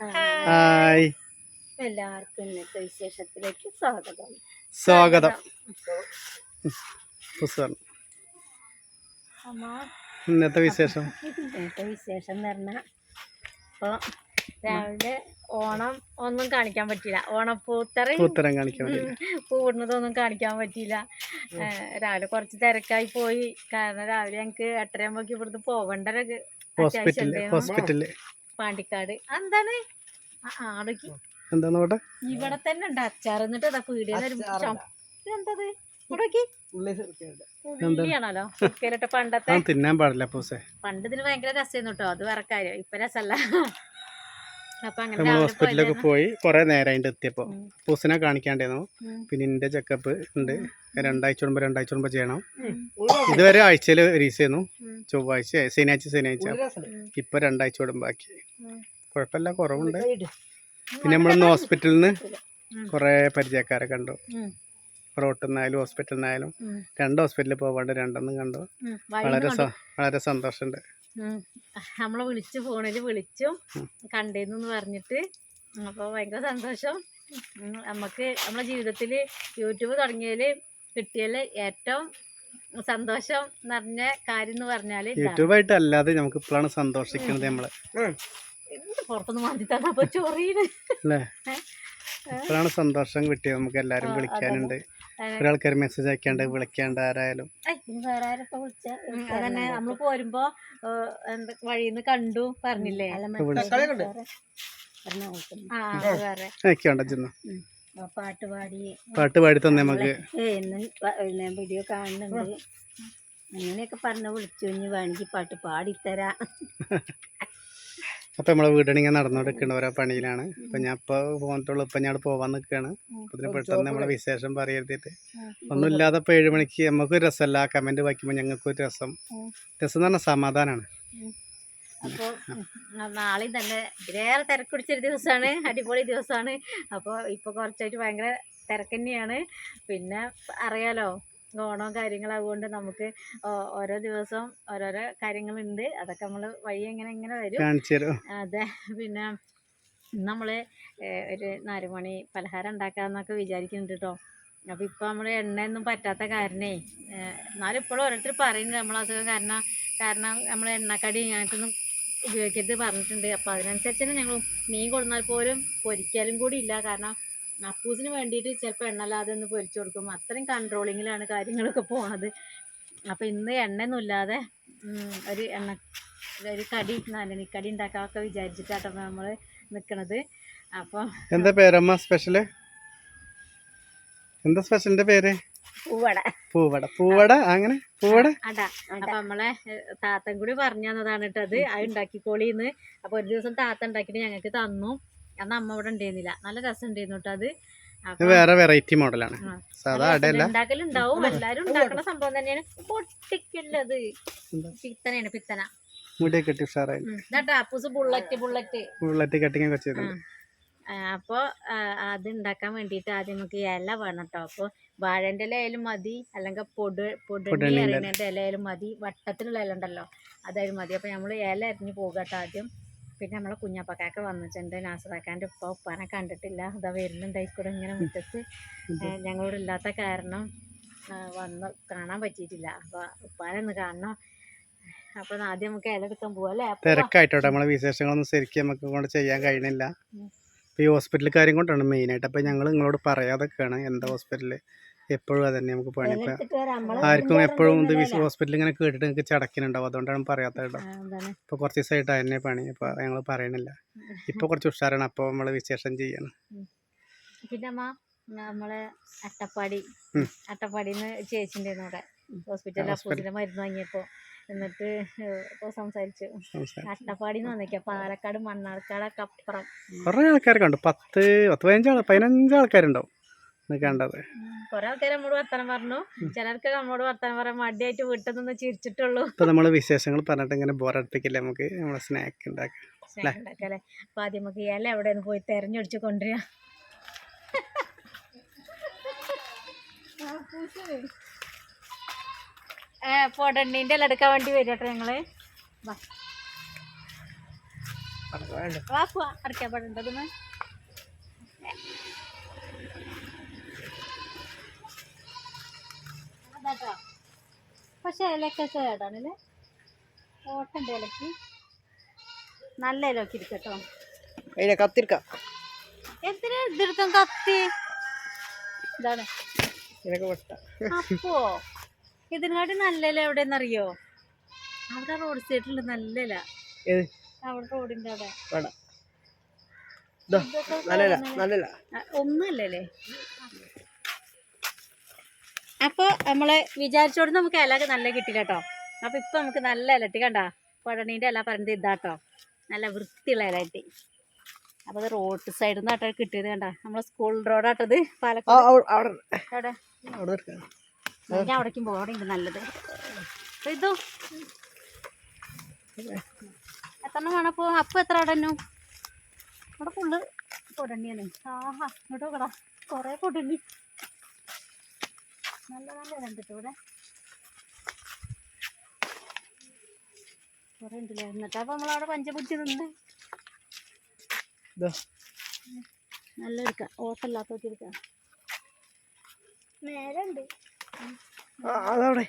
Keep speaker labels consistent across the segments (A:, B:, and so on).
A: Hi.
B: എല്ലാവർക്കും ഇന്നത്തെ വിശേഷത്തിലേക്ക് സ്വാഗതം.
A: സ്വാഗതം. ഇന്നത്തെ വിശേഷം.
B: ഇന്നത്തെ വിശേഷം എന്ന് പറഞ്ഞാൽ ഇപ്പോൾ രാവിലെ ഓണം ഒന്നും കാണിക്കാൻ പറ്റില്ല ഓണപ്പൂത്തറയും
A: ഉത്തരം കാണിക്കാൻ
B: പൂടുന്നതൊന്നും കാണിക്കാൻ പറ്റിയില്ല. രാവിലെ കുറച്ച് തിരക്കായി പോയി. കാരണം രാവിലെ ഞങ്ങൾക്ക് എട്ടരയാകുമ്പോഴേക്ക് ഇവിടുന്ന് പോകേണ്ട ഹോസ്പിറ്റലിൽ
A: ഹോസ്പിറ്റലിൽ
B: പാണ്ടിക്കാട്. എന്താണ് ആടേക്ക്
A: നോട്ടെ
B: ഇവിടെ തന്നെ ഉണ്ട് അച്ചാർ. എന്നിട്ട് അതാ എന്തത് ഉള്ളിയാണല്ലോ ഉപ്പേലിട്ട പണ്ടത്തെ.
A: തിന്നാൻ പാടില്ല
B: പണ്ട് ഇതിന് ഭയങ്കര രസം കേട്ടോ അത് വേറെ കാര്യം. ഇപ്പൊ രസമല്ല അങ്ങനെ
A: നമ്മൾ ഹോസ്പിറ്റലിലൊക്കെ പോയി കുറെ നേരം അതിന്റെ എത്തിയപ്പോൾ. പൂസിനെ കാണിക്കാണ്ടായിരുന്നു. പിന്നെ എന്റെ ചെക്കപ്പ് ഉണ്ട് രണ്ടാഴ്ച കൂടുമ്പോൾ രണ്ടാഴ്ച കൂടുമ്പോൾ ചെയ്യണം. ഇതുവരെ ആഴ്ചയിൽ
B: ചെയ്യുന്നു.
A: ചൊവ്വാഴ്ച ശനിയാഴ്ച ശനിയാഴ്ച.
B: ഇപ്പോൾ
A: ഇപ്പൊ രണ്ടാഴ്ച കൂടുമ്പോൾ ബാക്കി.
B: ഉം.
A: കുഴപ്പമില്ല കുറവുണ്ട്. പിന്നെ നമ്മളൊന്ന് ഹോസ്പിറ്റലിൽ നിന്ന് കുറെ പരിചയക്കാരെ കണ്ടു. റോട്ടിൽ നിന്നായാലും ഹോസ്പിറ്റലിൽ നിന്നായാലും രണ്ട് ഹോസ്പിറ്റലിൽ പോകാണ്ട് രണ്ടെണ്ണം കണ്ടു. വളരെ വളരെ സന്തോഷമുണ്ട്.
B: നമ്മളെ വിളിച്ചു ഫോണിൽ വിളിച്ചു കണ്ടിരുന്നു പറഞ്ഞിട്ട്. അപ്പോൾ ഭയങ്കര സന്തോഷം. നമുക്ക് നമ്മളെ ജീവിതത്തിൽ യൂട്യൂബ് തുടങ്ങിയതിൽ കിട്ടിയതിൽ ഏറ്റവും സന്തോഷം നിറഞ്ഞ കാര്യം എന്ന് പറഞ്ഞാൽ
A: യൂട്യൂബായിട്ട് അല്ലാതെ നമുക്ക് ഇപ്പോഴാണ് സന്തോഷിക്കുന്നത് നമ്മൾ.
B: പുറത്തുനിന്ന് മാറ്റി തന്നെ ചൊറിയാണ്
A: അല്ലേ? ഇപ്പോഴാണ് സന്തോഷം കിട്ടിയത്. നമുക്ക് എല്ലാവരും വിളിക്കാനുണ്ട്. ഒരാൾക്കാർ മെസ്സേജ് അയക്കാണ്ട് വിളിക്കാണ്ട് ആരായാലും.
B: അതന്നെ. നമ്മൾ പോരുമ്പോ വഴിന്ന് കണ്ടു പറഞ്ഞില്ലേ? പാട്ട് പാടി.
A: പാട്ട് പാടി തന്നെ നമുക്ക്.
B: വീഡിയോ കാണുന്നുണ്ട്. അങ്ങനെയൊക്കെ പറഞ്ഞ വിളിച്ചു. ഇനി വേണമെങ്കിൽ പാട്ട് പാടിത്തരാ.
A: അപ്പൊ നമ്മളെ വീടണിങ്ങനെ നടന്നുകൊടുക്കേണ്ട ഓരോ പണിയിലാണ്. അപ്പൊ ഞാൻ ഇപ്പൊ പോന്നിട്ടുള്ളൂ ഇപ്പൊ ഞാൻ പോവാൻ നിൽക്കുകയാണ് അതിന് പെട്ടെന്ന് നമ്മളെ വിശേഷം പറയരുതിട്ട്. ഒന്നുമില്ലാതെ ഇപ്പൊ ഏഴ് മണിക്ക് നമുക്കൊരു രസമല്ല. കമന്റ് വായിക്കുമ്പോൾ ഞങ്ങൾക്കൊരു രസം. രസം എന്ന് പറഞ്ഞാൽ സമാധാനമാണ്
B: അപ്പോൾ നാളെ തന്നെ തിരക്ക് പിടിച്ചൊരു ദിവസമാണ് അടിപൊളി ദിവസമാണ് അപ്പോൾ ഇപ്പോൾ കുറച്ചായിട്ട് ഭയങ്കര തിരക്ക് തന്നെയാണ്. പിന്നെ അറിയാലോ ഓണവും കാര്യങ്ങളാകൊണ്ട് നമുക്ക് ഓരോ ദിവസം ഓരോരോ കാര്യങ്ങളുണ്ട്. അതൊക്കെ നമ്മൾ വഴി എങ്ങനെ ഇങ്ങനെ വരും. അതെ പിന്നെ നമ്മൾ ഒരു നാലുമണി പലഹാരം ഉണ്ടാക്കാമെന്നൊക്കെ വിചാരിക്കുന്നുണ്ട് കേട്ടോ അപ്പം ഇപ്പം നമ്മൾ എണ്ണയൊന്നും പറ്റാത്ത കാരണേ എന്നാലും ഇപ്പോഴും ഓരോരുത്തർ പറയുന്നുണ്ട്. നമ്മളത് കാരണം കാരണം നമ്മൾ എണ്ണക്കടി ഞങ്ങൾക്കൊന്നും ഉപയോഗിക്കരുത് പറഞ്ഞിട്ടുണ്ട്. അപ്പോൾ അതിനനുസരിച്ച് തന്നെ ഞങ്ങൾ മീൻ കൊടുന്നാൽ പോലും പൊരിക്കലും കൂടി ഇല്ല. കാരണം അപ്പൂസിന് വേണ്ടിയിട്ട് ചിലപ്പോൾ എണ്ണല്ലാതെ ഒന്ന് പൊരിച്ചു കൊടുക്കും. അത്രയും കൺട്രോളിങ്ങിലാണ് കാര്യങ്ങളൊക്കെ പോണത്. അപ്പോൾ ഇന്ന് എണ്ണയൊന്നും ഇല്ലാതെ ഒരു എണ്ണ ഒരു കടി നാലണിക്കടി ഉണ്ടാക്കാമൊക്കെ വിചാരിച്ചിട്ടാട്ടോ നമ്മൾ നിൽക്കണത് അപ്പം
A: എന്താ പേരമ്മ സ്പെഷ്യൽ എന്താ സ്പെഷ്യലിന്റെ പേര്?
B: പൂവട.
A: പൂവട. പൂവട? അങ്ങനെ? പൂവട?
B: അടാ. അപ്പൊ നമ്മളെ താത്തൻ കൂടി പറഞ്ഞു തന്നതാണ് കേട്ടത് അത്. അത് ഉണ്ടാക്കിക്കോളിന്ന്. അപ്പൊ ഒരു ദിവസം താത്ത ഉണ്ടാക്കിയിട്ട് ഞങ്ങൾക്ക് തന്നു. അന്ന് അമ്മ ഇവിടെ ഉണ്ടായിരുന്നില്ല. നല്ല രസം ഉണ്ടായിരുന്നു കേട്ടോ അത്
A: വേറെ വെറൈറ്റി മോഡലാണ്. സാധാ അടയല്ല.
B: ഉണ്ടാക്കലുണ്ടാവും എല്ലാരും ഉണ്ടാക്കുന്ന സംഭവം തന്നെയാണ്.
A: പൊട്ടിക്കല്ലത്?
B: പിത്തനയാണ് പിത്തന.
A: മുടിയൊക്കെ കെട്ടി ഉഷാറായി.
B: Bullet bullet.
A: ഉള്ളറ്റി കട്ടിങ് ഒക്കെ ചെയ്തിട്ടുണ്ട്
B: അപ്പോൾ അത് ഉണ്ടാക്കാൻ വേണ്ടിട്ട് ആദ്യം നമുക്ക് ഇല വേണം കേട്ടോ അപ്പോൾ വാഴന്റെ ഇല ആയാലും മതി. അല്ലെങ്കിൽ പൊടി പൊടണി
A: പൊടണിന്റെ.
B: അറിയുന്നതിന്റെ ഇല ആയാലും മതി. വട്ടത്തിലുള്ള ഇല ഉണ്ടല്ലോ. അതായാലും മതി. അപ്പോൾ നമ്മൾ ഇല അരിഞ്ഞ് പോകട്ടോ ആദ്യം. പിന്നെ നമ്മളെ കുഞ്ഞപ്പക്കാക്ക വന്നിട്ടുണ്ട്. നാസറാക്കാന്റെ ഉപ്പ ഉപ്പാനെ കണ്ടിട്ടില്ല. അതാ വരുന്നുണ്ടായിക്കൂടെ ഇങ്ങനെ മുറ്റത്ത്. ഏ, ഞങ്ങളോട് ഇല്ലാത്ത കാരണം വന്ന് കാണാൻ പറ്റിയിട്ടില്ല. അപ്പോൾ ഉപ്പാനെ ഒന്ന് കാണണം. അപ്പൊ ആദ്യം നമുക്ക് ഇലെടുക്കാൻ എടുക്കാൻ തിരക്കായിട്ടോ അപ്പോ
A: തിരക്കായിട്ടോട്ടെ നമ്മളെ വിശേഷങ്ങളൊന്നും ശരിക്കും നമുക്ക് കൊണ്ട് ചെയ്യാൻ കഴിയണില്ല ഈ ഹോസ്പിറ്റൽ കാര്യം കൊണ്ടാണ് മെയിനായിട്ട്. അപ്പൊ ഞങ്ങൾ നിങ്ങളോട് പറയാതൊക്കെയാണ്. എന്താ ഹോസ്പിറ്റലിൽ എപ്പോഴും അതന്നെ നമുക്ക് പണി. ആർക്കും എപ്പോഴും ഇത് ഹോസ്പിറ്റലിൽ ഇങ്ങനെ കേട്ടിട്ട് നിങ്ങൾക്ക് ചടക്കിനുണ്ടാവും. അതുകൊണ്ടാണ് പറയാത്തത് കേട്ടോ. ഇപ്പൊ കുറച്ച് ദിവസമായിട്ട് അതന്നെ പണി. ഇപ്പൊ ഞങ്ങൾ പറയണില്ല. ഇപ്പൊ കുറച്ച് ഉഷാറാണ്. അപ്പൊ നമ്മൾ വിശേഷം ചെയ്യണം.
B: പിന്നെ നമ്മൾ അട്ടപ്പാടി. അട്ടപ്പാടിന്ന് ചേച്ചിന്റെ അവിടെ ഹോസ്പിറ്റലിൽ അപ്പൂസിന്റെ മരുന്ന് വാങ്ങിയപ്പോ എന്നിട്ട് ഇപ്പോൾ സംസാരിച്ചു. അട്ടപ്പാടി വന്നേക്ക. പാലക്കാട് മണ്ണാർക്കാടൊക്കെ അപ്പുറം.
A: കുറെ ആൾക്കാരെ കണ്ടു പത്ത് പത്ത് പതിനഞ്ച് പതിനഞ്ച് ആൾക്കാരുണ്ടാവും. കണ്ടത്.
B: കുറെ ആൾക്കാർ നമ്മോട് വർത്താനം പറഞ്ഞു. ചിലർക്ക് നമ്മോട് വർത്താനം പറയാൻ മടിയായിട്ട് വീട്ടിൽ നിന്ന് ചിരിച്ചിട്ടുള്ളൂ.
A: ഇപ്പൊ നമ്മൾ വിശേഷങ്ങൾ പറഞ്ഞിട്ട് ഇങ്ങനെ ബോറടിപ്പിക്കില്ല നമുക്ക്? നമ്മളെ സ്നാക്ക് ഉണ്ടാക്കാം
B: ഉണ്ടാക്കല്ലേ അപ്പൊ ആദ്യം നമുക്ക് ഇല എവിടെയെന്ന് പോയി തെരഞ്ഞൊടിച്ച് കൊണ്ടുവരിക പൊടണ്ണീന്റെ ഇല എടുക്കാൻ വേണ്ടി വരും കേട്ടോ ഞങ്ങൾ. വാ. അടയ്ക്കാൻ പാടുണ്ടതെന്ന് അതാട്ടോ പക്ഷേ ഇലക്ക കേടാണല്ലേ ഓട്ടന്റെ ഇലക്ക് നല്ല ഇലക്ക് ഇരിക്കട്ടോ
C: കത്തിരിക്കാം.
B: എന്തിനാ ഇതെടുക്കാൻ കത്തി? ഇതാണ്. അപ്പോ ഇതിനാട്ടി നല്ല ഇല എവിടെയെന്നറിയോ അവിടെ റോഡ് സൈഡിൽ നല്ല ഇല. അവിടെ റോഡിന്റെ അവിടെ.
C: വേണ്ട ഇതാ
B: ഇതൊക്കെ
C: നല്ലല്ല
B: കാണുന്നത്
C: നല്ലല്ല
B: ആ, ഒന്നുമല്ലല്ലേ അപ്പോൾ നമ്മൾ വിചാരിച്ചോട് നമുക്ക് ഇല നല്ല കിട്ടി കേട്ടോ അപ്പൊ ഇപ്പൊ നമുക്ക് നല്ല ഇലട്ടി കണ്ട? പഴണീന്റെ ഇല പറഞ്ഞത് ഇതാട്ടോ. നല്ല വൃത്തിയുള്ള ഇല കിട്ടി. അപ്പോൾ അത് റോഡ് സൈഡിൽ നിന്ന് ആട്ടോ കിട്ടിയത് കണ്ട? നമ്മളെ സ്കൂൾ റോഡാട്ടത് പാലക്കാട്.
C: അവിടെ
B: ഞാൻ അവിടേക്കും പോകും അവിടെ ഉണ്ട് നല്ലത്. അപ്പൊ ഇതോ? എത്ര വേണം അപ്പോൾ അപ്പം എത്ര അവിടെ തന്നെ അവിടെ ഫുള്ള് പൊടണിയാണ്. ആഹാ ഇങ്ങോട്ട് നോക്കടാ. കുറേ പൊടണി. നല്ല നല്ല കണ്ടിട്ട് ഇവിടെ? കുറേ ഉണ്ടല്ലേ എന്നിട്ട് അപ്പം നമ്മളവിടെ പഞ്ചപുച്ചി നിന്ന് നല്ല എടുക്കാം ഓട്ടമില്ലാത്തൊക്കെ എടുക്കാം നേരെ ഉണ്ട്.
C: അതവിടെ.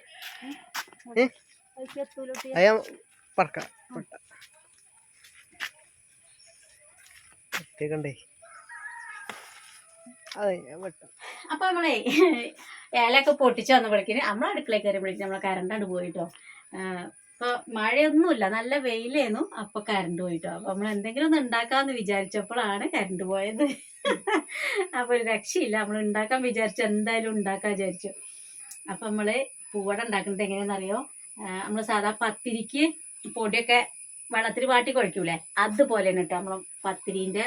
C: പറക്കാം അതെ ഞാൻ വെട്ട.
B: അപ്പൊ നമ്മളെ ഇലയൊക്കെ പൊട്ടിച്ച് വന്നപ്പോഴേക്കിന് നമ്മൾ അടുക്കളയിൽ കയറുമ്പോഴേക്കും നമ്മളെ കരണ്ടാണ്ട് പോയിട്ടോ. അപ്പൊ മഴയൊന്നുമില്ല. നല്ല വെയിലേന്നു. അപ്പൊ കരണ്ട് പോയിട്ടോ. അപ്പൊ നമ്മൾ എന്തെങ്കിലും ഒന്ന് ഉണ്ടാക്കാന്ന് വിചാരിച്ചപ്പോഴാണ് കരണ്ട് പോയത്. അപ്പൊ ഒരു രക്ഷയില്ല. നമ്മൾ ഉണ്ടാക്കാൻ വിചാരിച്ചു എന്തായാലും ഉണ്ടാക്കാൻ വിചാരിച്ചു. അപ്പൊ നമ്മൾ പൂവട ഉണ്ടാക്കുന്നത് എങ്ങനെയാണെന്നറിയോ നമ്മൾ സാധാ പത്തിരിക്ക് പൊടിയൊക്കെ വെള്ളത്തിൽ വാട്ടി കുഴക്കൂലേ? അതുപോലെയാണ് കേട്ടോ നമ്മൾ പത്തിരിന്റെ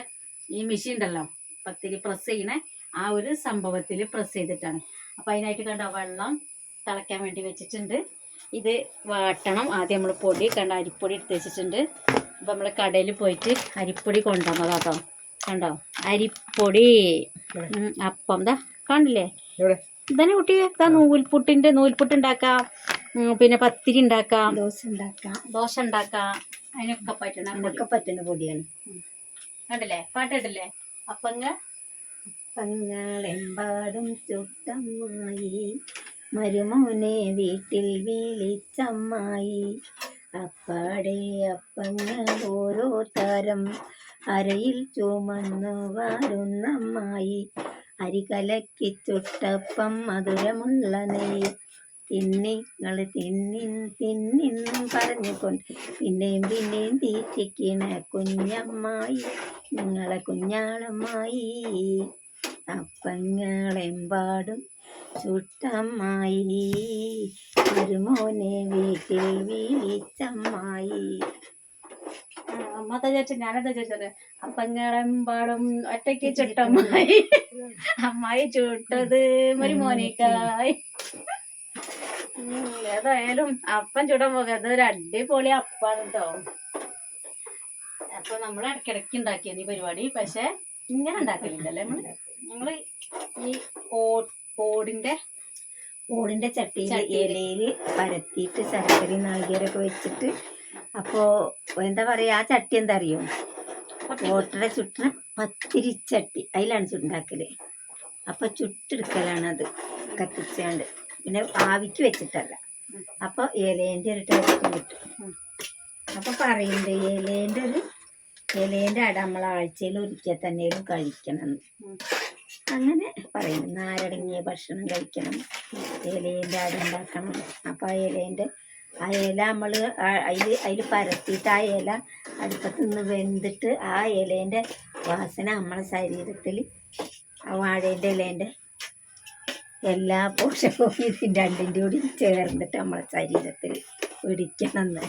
B: ഈ മെഷീൻ ഉണ്ടല്ലോ പത്തിരി പ്രസ് ചെയ്യണേ ആ ഒരു സംഭവത്തിൽ പ്രസ് ചെയ്തിട്ടാണ്. അപ്പം അതിനായിട്ട് കണ്ട വെള്ളം തിളയ്ക്കാൻ വേണ്ടി വെച്ചിട്ടുണ്ട്. ഇത് വാട്ടണം. ആദ്യം നമ്മൾ പൊടി കണ്ട അരിപ്പൊടി എടുത്ത് വെച്ചിട്ടുണ്ട്. അപ്പം നമ്മൾ കടയിൽ പോയിട്ട് അരിപ്പൊടി കൊണ്ടുവന്നതാട്ടോ കണ്ടോ? അരിപ്പൊടി. അപ്പം. എന്താ കണ്ടില്ലേ? ഇതന്നെ കുട്ടി. ഇതാ നൂൽപുട്ടിന്റെ നൂൽപുട്ട് ഉണ്ടാക്കാം. പിന്നെ പത്തിരി ഉണ്ടാക്കാം.
D: ദോശ ഉണ്ടാക്കാം.
B: ദോശ ഉണ്ടാക്കാം. അതിനൊക്കെ പറ്റണം
D: പറ്റുന്ന പൊടിയാണ്.
B: കണ്ടില്ലേ? പാട്ടിട്ടില്ലേ അപ്പങ്ങ
D: പങ്ങളെമ്പാടും ചുട്ടമ്മായി. മരുമോനെ വീട്ടിൽ വിളിച്ചമ്മായി. അപ്പാടെ അപ്പങ്ങൾ ഓരോ തരം അരയിൽ ചുമന്നു വാരുന്നമ്മായി. അരി കലക്കി ചുട്ടപ്പം മധുരമുള്ള നെയ് തിന്നിങ്ങൾ തിന്നിൻ തിന്നിന്നും പറഞ്ഞുകൊണ്ട് പിന്നെയും പിന്നെയും തീറ്റിക്കണ കുഞ്ഞമ്മായി. നിങ്ങളെ കുഞ്ഞാളമ്മായി. അപ്പങ്ങളെമ്പാടും ചുട്ടമ്മായി. മരുമോനെ വീട്ടിൽ വിളിച്ചമ്മായി.
B: അമ്മത്തെ ചേച്ചി ഞാനെന്താ ചോദിച്ചത് അപ്പങ്ങളെമ്പാടും ഒറ്റയ്ക്ക് ചുട്ടമ്മായി. അമ്മായി ചുട്ടത് മരുമോനേക്കായി ഏതായാലും അപ്പം ചുടാൻ പോകാം. അതൊരു അടിപൊളി അപ്പാണ് കേട്ടോ അപ്പൊ നമ്മൾ ഇടയ്ക്കിടയ്ക്ക് ഉണ്ടാക്കിയത് ഈ പരിപാടി പക്ഷെ ഇങ്ങനെ ഉണ്ടാക്കലില്ലല്ലേ നമ്മൾ? നമ്മൾ ഈ ഓടിന്റെ
D: ഓടിന്റെ ചട്ടിയിൽ. ഇലയിൽ പരത്തിയിട്ട് ശർക്കര നാളികേരൊക്കെ വെച്ചിട്ട് അപ്പോ എന്താ പറയാ ആ ചട്ടി എന്താ അറിയോ ഓട്ടറെ ചുട്ടണ പത്തിരി ചട്ടി. അതിലാണ് ചുണ്ടാക്കൽ. അപ്പൊ ചുട്ടെടുക്കലാണ് അത് കത്തിച്ചാണ്ട്. പിന്നെ ആവിക്ക് വെച്ചിട്ടല്ല. അപ്പൊ ഇലേന്റെ ഒരു ടേസ്റ്റ് കിട്ടും. അപ്പൊ പറയുന്നുണ്ട് ഇലേന്റെ ഒരു ഇലേന്റെ അട നമ്മൾ ആഴ്ചയിൽ ഒരിക്കൽ തന്നെയും കഴിക്കണം. അങ്ങനെ പറയും നാരടങ്ങിയ ഭക്ഷണം കഴിക്കണം ഇലേന്റെ അടുണ്ടാക്കണം അപ്പൊ ആ ഇലേന്റെ ആ ഇല നമ്മൾ അതിൽ അതിൽ പരത്തിയിട്ട് ആ ഇല അടുപ്പത്ത് നിന്ന് വെന്തിട്ട് ആ ഇലേന്റെ വാസന നമ്മളെ ശരീരത്തിൽ ആ വാഴേന്റെ ഇലേന്റെ എല്ലാ പോഷകവും രണ്ടിന്റെ കൂടി ചേർന്നിട്ട് നമ്മളെ ശരീരത്തിൽ പിടിക്കണമെന്ന്.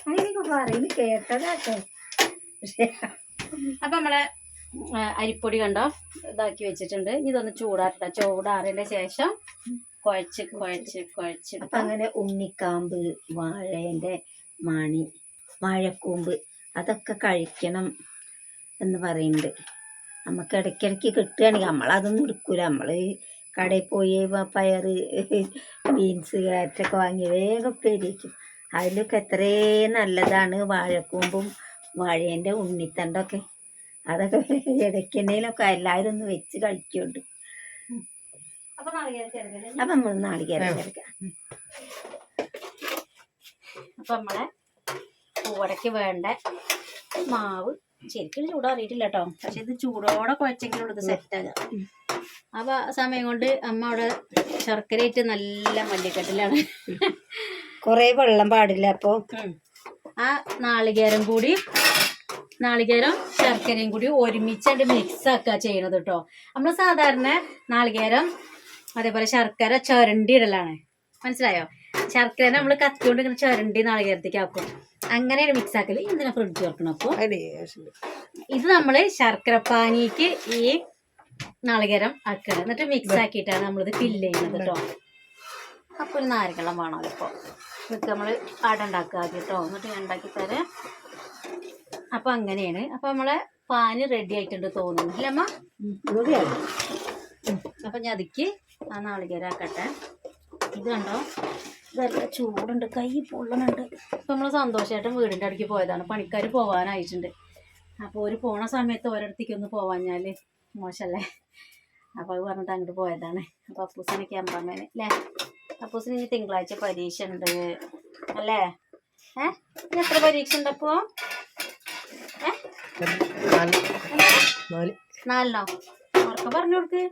D: അങ്ങനെയൊക്കെ പറയുന്നത് കേട്ടതാട്ടോ പക്ഷേ
B: അപ്പം നമ്മളെ അരിപ്പൊടി കണ്ടോ? ഇതാക്കി വെച്ചിട്ടുണ്ട്. ഇതൊന്ന് ചൂടാറട്ടെ ചൂടാറിന്റെ ശേഷം കുഴച്ച് കുഴച്ച്
D: അപ്പം
B: കുഴച്ചെടുക്കാം
D: അങ്ങനെ ഉണ്ണിക്കാമ്പ് വാഴേന്റെ മണി വാഴക്കൂമ്പ് അതൊക്കെ കഴിക്കണം എന്ന് പറയുന്നുണ്ട്. നമുക്ക് ഇടയ്ക്കിടയ്ക്ക് കിട്ടുകയാണെങ്കിൽ നമ്മളതൊന്നും എടുക്കൂല. നമ്മൾ കടയിൽ പോയി പയറ് ബീൻസ് കാറ്റൊക്കെ വാങ്ങി വേഗം ഉപ്പേരി വയ്ക്കും അതിലൊക്കെ എത്രേ നല്ലതാണ് വാഴക്കൂമ്പും വാഴേന്റെ ഉണ്ണിത്തണ്ടൊക്കെ. അതൊക്കെ ഇടയ്ക്കെണ്ണയിലൊക്കെ എല്ലാവരും ഒന്ന് വെച്ച് കഴിക്കുന്നുണ്ട്
B: അപ്പം
D: നമ്മൾ നാളികേരം ചേർക്കാം.
B: അപ്പൊ നമ്മളെ പൂവടയ്ക്ക് വേണ്ട മാവ് ശരിക്കും ചൂടാറിയിട്ടില്ല കേട്ടോ പക്ഷെ ഇത് ചൂടോടെ കുഴച്ചെങ്കിലും ഇത് സെറ്റാകാം അപ്പൊ ആ സമയം കൊണ്ട് അമ്മ അവിടെ ശർക്കരയിട്ട് നല്ല മല്ലിക്കെട്ടിലാണ്.
D: കൊറേ വെള്ളം പാടില്ല
B: അപ്പൊ. ആ നാളികേരം കൂടി നാളികേരം ശർക്കരയും കൂടി ഒരുമിച്ചായിട്ട് മിക്സ് ആക്കുക ചെയ്യണത് കേട്ടോ നമ്മൾ സാധാരണ നാളികേരം അതേപോലെ ശർക്കര ചുരണ്ടി ഇടലാണ്. മനസ്സിലായോ? ശർക്കര നമ്മൾ കത്തിക്കൊണ്ട് ഇങ്ങനെ ചുരണ്ടി നാളികേരത്തേക്ക് ആക്കും. അങ്ങനെയാണ് മിക്സ് ആക്കൽ. ഇതിനെ ഫ്രിഡ്ജ് വെക്കണം അപ്പോൾ ഇത് നമ്മൾ ശർക്കര പാനിക്ക് ഈ നാളികേരം ആക്കണം എന്നിട്ട് മിക്സ് ആക്കിയിട്ടാണ് നമ്മളിത് ഫില്ല് ചെയ്യുന്നത് കേട്ടോ അപ്പോൾ ഒരു നാരങ്ങളം വേണമല്ലോ ഇപ്പോൾ ഇതൊക്കെ നമ്മൾ അട ഉണ്ടാക്കുക ആദ്യം കേട്ടോ എന്നിട്ട് ഉണ്ടാക്കി തരാം അപ്പോൾ അങ്ങനെയാണ്. അപ്പൊ നമ്മളെ പാന് റെഡി ആയിട്ടുണ്ട് തോന്നുന്നു. അല്ലേ അമ്മ? അപ്പൊ ഞാൻ അതിക്ക് ആ നാളികേരാക്കട്ടെ ഇത് കണ്ടോ? ഇതല്ല ചൂടുണ്ട്. കൈ പൊള്ളണുണ്ട്. ഇപ്പം നമ്മൾ സന്തോഷമായിട്ടും വീടിന്റെ അടുക്കി പോയതാണ്. പണിക്കാർ പോകാനായിട്ടുണ്ട് അപ്പോൾ ഒരു പോണ സമയത്ത് ഒരിടത്തേക്ക് ഒന്ന് പോവാഞ്ഞാൽ മോശല്ലേ? അപ്പോൾ അത് പറഞ്ഞിട്ട് അങ്ങോട്ട് പോയതാണ്. അപ്പോൾ അപ്പൂസിന് ക്യാമറമാന് അല്ലേ അപ്പൂസിന് ഇനി തിങ്കളാഴ്ച പരീക്ഷ ഉണ്ട്. അല്ലേ? ഏഹ് ഇനി എത്ര പരീക്ഷ ഉണ്ട് അപ്പോൾ
C: നാല്.
B: പറഞ്ഞു കൊടുക്ക്.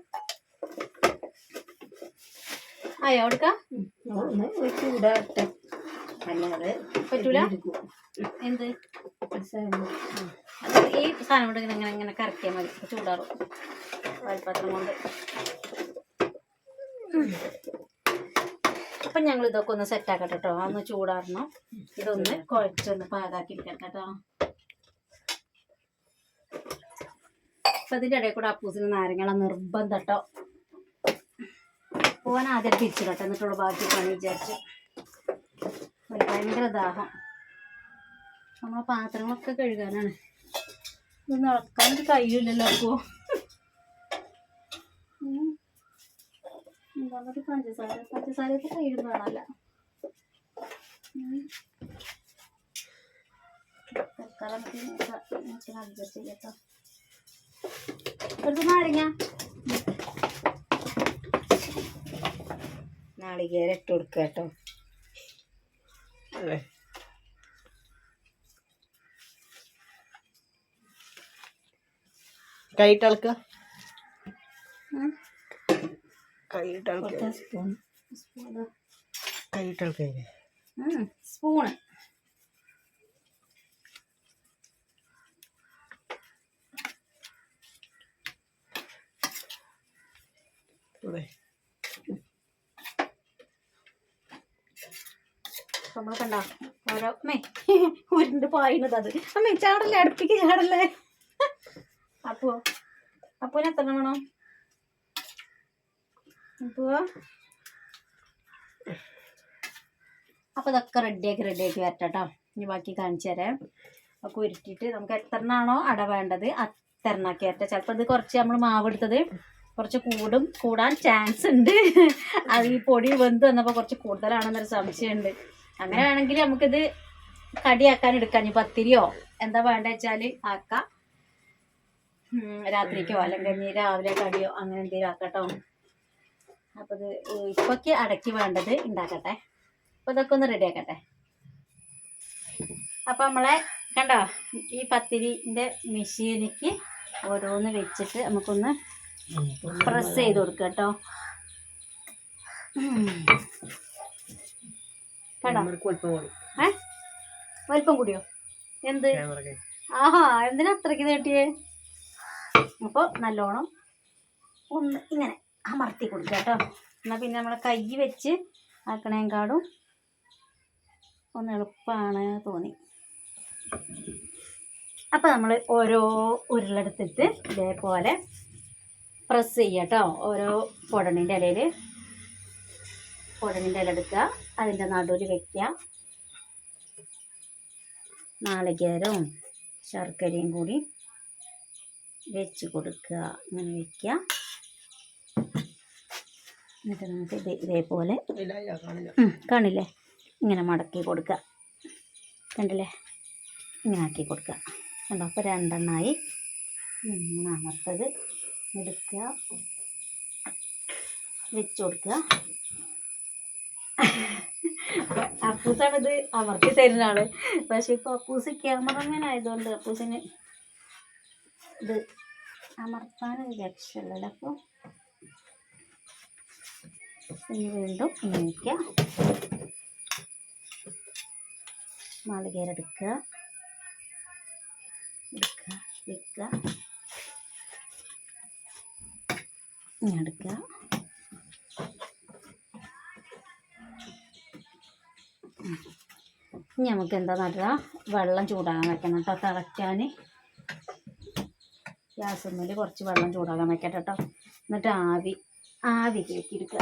B: എന്ത്? ഈ സാധനം കൊണ്ട് ഇങ്ങനെ ഇങ്ങനെ കറക്കിയാൽ മതി. ചൂടാറും. പാൽപാത്രം കൊണ്ട്. അപ്പം ഞങ്ങൾ ഇതൊക്കെ ഒന്ന് സെറ്റാക്കട്ടെ കേട്ടോ ഒന്ന് ചൂടാറണം. ഇതൊന്ന് കുഴച്ചൊന്ന് പാകാക്കി എടുക്കട്ടെ കേട്ടോ. അപ്പം ഇതിന്റെ ഇടയിൽ കൂടെ അപ്പൂസിന് നാരങ്ങള നിർബന്ധം കേട്ടോ പോവാൻ ആദ്യം കേട്ടോ എന്നിട്ടുള്ള ബാക്കി പണി വിചാരിച്ചു. ഭയങ്കര ദാഹം. നമ്മളെ പാത്രങ്ങളൊക്കെ കഴുകാനാണ്. ഇത് ഇളക്കാനൊരു കഴിയില്ലല്ലോ അപ്പോൾ പഞ്ചസാര. പഞ്ചസാര പഞ്ചസാരയൊക്കെ കയ്യിൽ തൽക്കാലം അഡ്ജസ്റ്റ് ചെയ്യട്ടോ ഒരു നാരങ്ങ.
D: നാളികേരം ഇട്ട് കൊടുക്കുക കേട്ടോ.
C: അല്ലേ കൈയിട്ട് അളക്കുക
B: ഉം.
C: കൈയിട്ട്
D: സ്പൂൺ.
B: സ്പൂണ്
C: കൈയിട്ട് അളക്കുക
B: ഉം, സ്പൂണ്.
C: ഇവിടെ
B: നമ്മൾ കണ്ടോ ഓരോ അമ്മേ ഉരുണ്ട് പായുന്നത് അത്. അമ്മേ ചാടല്ലേ അടുപ്പിക്ക് ചാടല്ലേ? അപ്പോ അപ്പോന് എത്ര വേണം? അപ്പോ? അപ്പൊ ഇതൊക്കെ റെഡിയാക്കി റെഡിയാക്കി വരട്ടെ ഇനി ബാക്കി കാണിച്ചു തരാം. ഒക്കെ ഉരുട്ടിയിട്ട് നമുക്ക് എത്ര എണ്ണാണോ അട വേണ്ടത് അത്ര എണ്ണാക്കി വരട്ടെ. ചിലപ്പോൾ ഇത് കുറച്ച് നമ്മൾ മാവ് എടുത്തത് കുറച്ച് കൂടും കൂടാൻ ചാൻസ് ഉണ്ട്. അത് ഈ പൊടി വെന്ത് വന്നപ്പോൾ കുറച്ച് കൂടുതലാണെന്നൊരു സംശയമുണ്ട്. അങ്ങനെ വേണമെങ്കിൽ നമുക്കിത് കടിയാക്കാൻ എടുക്കാം. ഇനി പത്തിരിയോ? എന്താ വേണ്ട വെച്ചാൽ ആക്കാം. രാത്രിക്കോ? അല്ലെങ്കിൽ ഇനി രാവിലെ കടിയോ? അങ്ങനെ എന്തെങ്കിലും ആക്കട്ടോ. അപ്പോൾ ഇത് ഇപ്പൊക്ക് അടക്കി വേണ്ടത് ഉണ്ടാക്കട്ടെ. അപ്പോൾ ഇതൊക്കെ ഒന്ന് റെഡി ആക്കട്ടെ. അപ്പോൾ നമ്മളെ കണ്ടോ? ഈ പത്തിരിന്റെ മെഷീനിക്ക് ഓരോന്ന് വെച്ചിട്ട് നമുക്കൊന്ന് പ്രസ് ചെയ്ത് കൊടുക്കുക കേട്ടോ. വലിപ്പം കൂടിയോ? എന്ത്? ആഹാ എന്തിനാ അത്രയ്ക്ക് നീട്ടിയേ? അപ്പോൾ നല്ലോണം ഒന്ന് ഇങ്ങനെ അമർത്തി കൊടുക്കുക കേട്ടോ. എന്നാൽ പിന്നെ നമ്മളെ കൈ വെച്ച് ആക്കണേക്കാളും ഒന്ന് എളുപ്പമാണ് തോന്നി. അപ്പോൾ നമ്മൾ ഓരോ ഉരുളെടുത്തിട്ട് ഇതേപോലെ പ്രസ് ചെയ്യുക കേട്ടോ ഓരോ പൊടണിന്റെ ഇലയിൽ പൊടണിന്റെ ഇല എടുക്കുക. അതിന്റെ നടുവിൽ വെക്കുക. നാളികേരവും ശർക്കരയും കൂടി വെച്ച് കൊടുക്കുക. ഇങ്ങനെ വെക്കുക. എന്നിട്ട് നമുക്ക് ഇത് ഇതേപോലെ
C: കാണില്ലേ?
B: ഇങ്ങനെ മടക്കി കൊടുക്കുക. കണ്ടില്ലേ? ഇങ്ങനെ ആക്കി കൊടുക്കുക. കണ്ടോ? അപ്പോൾ രണ്ടെണ്ണമായി മൂന്നാമത്തത് എടുക്കുക. വെച്ച് കൊടുക്കുക. അപ്പൂസാണിത് അമർത്തി തരുന്ന ആൾ. പക്ഷെ ഇപ്പൊ അപ്പൂസ് ക്യാമറമാൻ ആയതുകൊണ്ട് അപ്പൂസിന് ഇത് അമർത്താൻ രക്ഷയുള്ളത് അപ്പൊ അപ്പോൾ ഇനി വീണ്ടും ഇങ്ങനെ നാളികേരെടുക്കുക എടുക്കുക. വെക്കുക. ഇങ്ങനെ എടുക്കുക ഇനി നമുക്ക് എന്താ നടുക? വെള്ളം ചൂടാകാൻ വെക്കണം കേട്ടോ. തിളയ്ക്കാൻ ഗ്യാസുമ്മൽ കുറച്ച് വെള്ളം ചൂടാകാൻ വെക്കട്ടെ കേട്ടോ. എന്നിട്ട് ആവി ആവി കയറ്റിയെടുക്കുക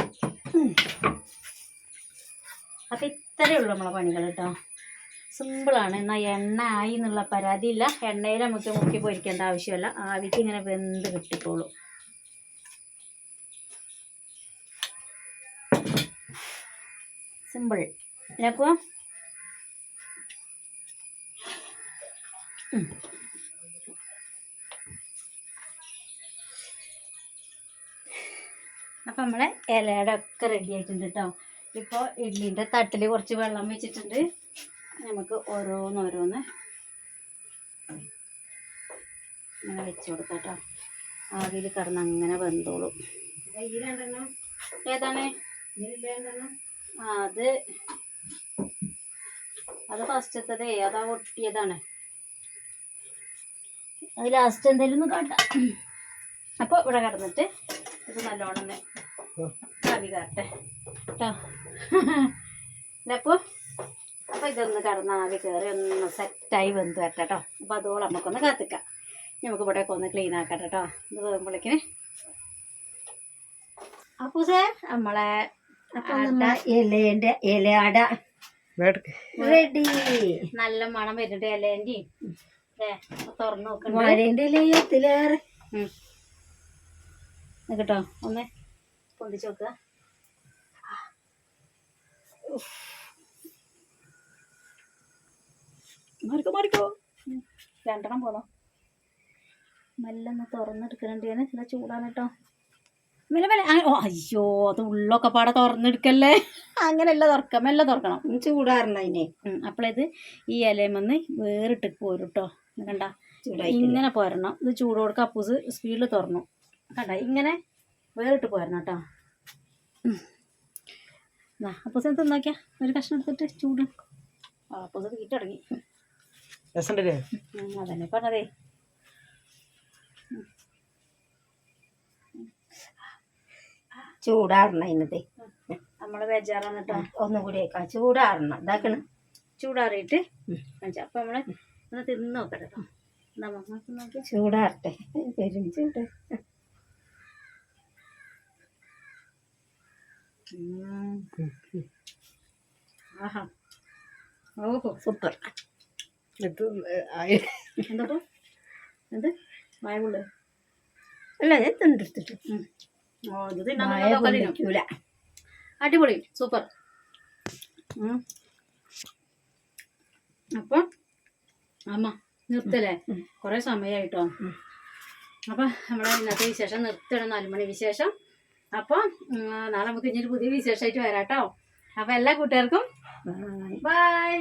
B: അപ്പം ഇത്രയേ ഉള്ളൂ നമ്മളെ പണികൾ കേട്ടോ. സിമ്പിളാണ് എന്നാൽ എണ്ണ ആയി എന്നുള്ള പരാതിയില്ല. എണ്ണയിൽ നമുക്ക് മുക്കി പൊരിക്കേണ്ട ആവശ്യമില്ല. ആവിക്ക് ഇങ്ങനെ വെന്ത് കിട്ടിക്കോളൂ. സിമ്പിൾ. ഇതാക്കുക അപ്പം നമ്മളെ ഇലയുടെ ഒക്കെ റെഡി ആയിട്ടുണ്ട് കേട്ടോ ഇപ്പോൾ ഇഡ്ലിന്റെ തട്ടിൽ കുറച്ച് വെള്ളം വെച്ചിട്ടുണ്ട്. നമുക്ക് ഓരോന്നോരോന്ന് അങ്ങനെ വെച്ച് കൊടുക്കാം കേട്ടോ ആവിയിൽ കിടന്ന് അങ്ങനെ വെന്തോളും. ഏതാണ്? അത് അത് ഫസ്റ്റത്തതേ അതാ ഒട്ടിയതാണ്. അത് ലാസ്റ്റ് എന്തെങ്കിലും കാട്ടാം. അപ്പോൾ ഇവിടെ കിടന്നിട്ട് ഇത് നല്ലോണം കവി കാട്ടെ. കേട്ടോ അപ്പോൾ അപ്പോൾ ഇതൊന്ന് കടന്ന് ആവി കയറി ഒന്ന് സെറ്റായി വെന്ത് വരട്ടെ കേട്ടോ അപ്പോൾ അതോളം നമുക്കൊന്ന് കാത്തിക്കാം. നമുക്ക് ഇവിടെയൊക്കെ ഒന്ന് ക്ലീൻ ആക്കട്ടെ കേട്ടോ ഇത് പോകുമ്പോഴേക്കിന് അപ്പോൾ സാർ നമ്മളെ
D: അപ്പൊ നമ്മ ഇലേന്റെ ഇലയട റെഡി.
B: നല്ല മണം വരുന്നുണ്ട് ഇലേന്റെയും ഏ തുറന്ന് നോക്കണ്ട
D: വാഴേന്റെ ഇലയത്തിലേറെ
B: കേട്ടോ ഒന്ന് പൊന്തിച്ച് നോക്കുക മാറിക്കോ മാറിക്കോ. ഉം. രണ്ടെണ്ണം പോന്നോ. മെല്ലൊന്ന് തുറന്നെടുക്കണുണ്ട്. ഞാൻ ചൂടാണ് കേട്ടോ. മെല്ലെ മെല്ലെ ഓ അയ്യോ അത് ഉള്ളൊക്കെ പാടെ തുറന്നെടുക്കല്ലേ? അങ്ങനെയല്ല തുറക്കാം മെല്ലെ തുറക്കണം.
D: ചൂടാറണ അതിനെ.
B: അപ്പോളേത് ഈ ഈ ഇലയുമെന്ന് വേറിട്ട് പോരും കേട്ടോ കണ്ട? ഇങ്ങനെ പോരണം. ഇത് ചൂട് കൊടുക്കുക അപ്പൂസ് സ്പീഡിൽ തുറന്നു. കണ്ട? ഇങ്ങനെ വേറിട്ട് പോരണം കേട്ടോ എന്നാ അപ്പൂസ് നോക്കിയാ ഒരു കഷ്ണം എടുത്തിട്ട് ചൂട്. അപ്പൂസ് ഉം, അതന്നെ. പറഞ്ഞതേ
D: ചൂടാറണ അതിനത്
B: നമ്മൾ ബേജാറാന്നിട്ടോ?
D: ഒന്നും കൂടി വെക്കാം ചൂടാറണം. ഇതാക്കണം.
B: ചൂടാറിയിട്ട് അപ്പം നമ്മൾ ഒന്ന് തിന്ന് നോക്കട്ടെ നമുക്ക്
D: ചൂടാറട്ടെ. പെരും ചൂട്
B: ആഹാ. ഓഹോ
D: സൂപ്പർ.
C: ഇത്
B: എന്താ എന്ത്? മായ
D: അല്ല ഞാൻ തിണ്ടെടുത്തിട്ട്
B: അടിപൊളി സൂപ്പർ. അപ്പൊ അമ്മ നിർത്തല്ലേ? കുറെ സമയമായിട്ടോ അപ്പൊ നമ്മുടെ ഇന്നത്തെ വിശേഷം നിർത്തണം നാലുമണി വിശേഷം. അപ്പൊ നാളെ നമുക്ക് ഇനി ഒരു പുതിയ വിശേഷമായിട്ട് വരാട്ടോ. അപ്പൊ എല്ലാ കൂട്ടുകാർക്കും ബൈ